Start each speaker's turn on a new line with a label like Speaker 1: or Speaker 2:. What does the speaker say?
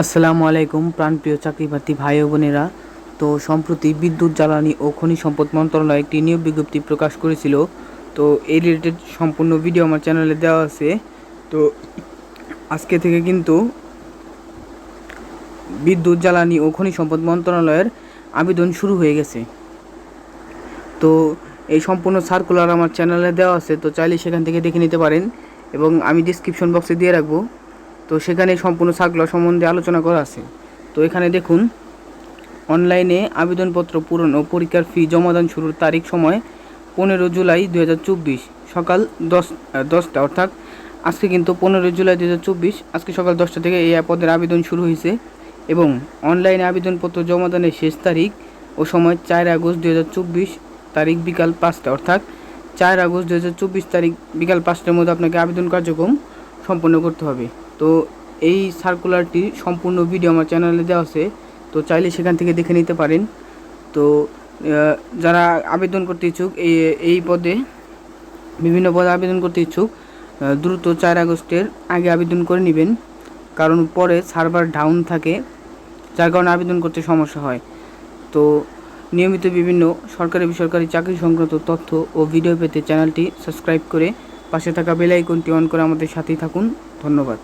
Speaker 1: আসসালামু আলাইকুম, প্রাণপ্রিয় চাকরিপ্রার্থী ভাই ও বোনেরা। তো সম্প্রতি বিদ্যুৎ, জ্বালানি ও খনিজ সম্পদ মন্ত্রণালয় একটি নিয়োগ বিজ্ঞপ্তি প্রকাশ করেছিল। তো এই রিলেটেড সম্পূর্ণ ভিডিও আমার চ্যানেলে দেওয়া আছে। তো আজকে থেকে কিন্তু বিদ্যুৎ, জ্বালানি ও খনিজ সম্পদ মন্ত্রণালয়ের আবেদন শুরু হয়ে গেছে। তো এই সম্পূর্ণ সার্কুলার আমার চ্যানেলে দেওয়া আছে, তো চাইলে সেখান থেকে দেখে নিতে পারেন এবং আমি ডিসক্রিপশন বক্সে দিয়ে রাখব। তো সেখানে সম্পূর্ণ সার্কুলার সম্বন্ধে আলোচনা করা আছে। তো এখানে দেখুন, অনলাইনে আবেদনপত্র পূরণ ও পরীক্ষার ফি জমাদান শুরুর তারিখ সময় পনেরো জুলাই দু হাজার চব্বিশ, সকাল দশ দশটা, অর্থাৎ আজকে কিন্তু পনেরো জুলাই দু হাজার চব্বিশ, আজকে সকাল দশটা থেকে এই পদের আবেদন শুরু হয়েছে এবং অনলাইনে আবেদনপত্র জমাদানের শেষ তারিখ ও সময় চার আগস্ট দু হাজার চব্বিশ, তারিখ বিকাল পাঁচটা, অর্থাৎ চার আগস্ট দু হাজার চব্বিশ তারিখ বিকাল পাঁচটার মধ্যে আপনাকে আবেদন কার্যক্রম সম্পন্ন করতে হবে। তো এই সার্কুলারটি সম্পূর্ণ ভিডিও আমার চ্যানেলে দেওয়া আছে, তো চাইলে সেখান থেকে দেখে নিতে পারেন। তো যারা আবেদন করতে ইচ্ছুক এই এই পদে বিভিন্ন পদে আবেদন করতে ইচ্ছুক দ্রুত চার আগস্টের আগে আবেদন করে নেবেন। কারণ পরে সার্ভার ডাউন থাকে, যার কারণে আবেদন করতে সমস্যা হয়। তো, নিয়মিত বিভিন্ন সরকারি বেসরকারি চাকরি সংক্রান্ত তথ্য ও ভিডিও পেতে চ্যানেলটি সাবস্ক্রাইব করে পাশে থাকা বেল আইকনটি অন করে আমাদের সাথেই থাকুন। ধন্যবাদ।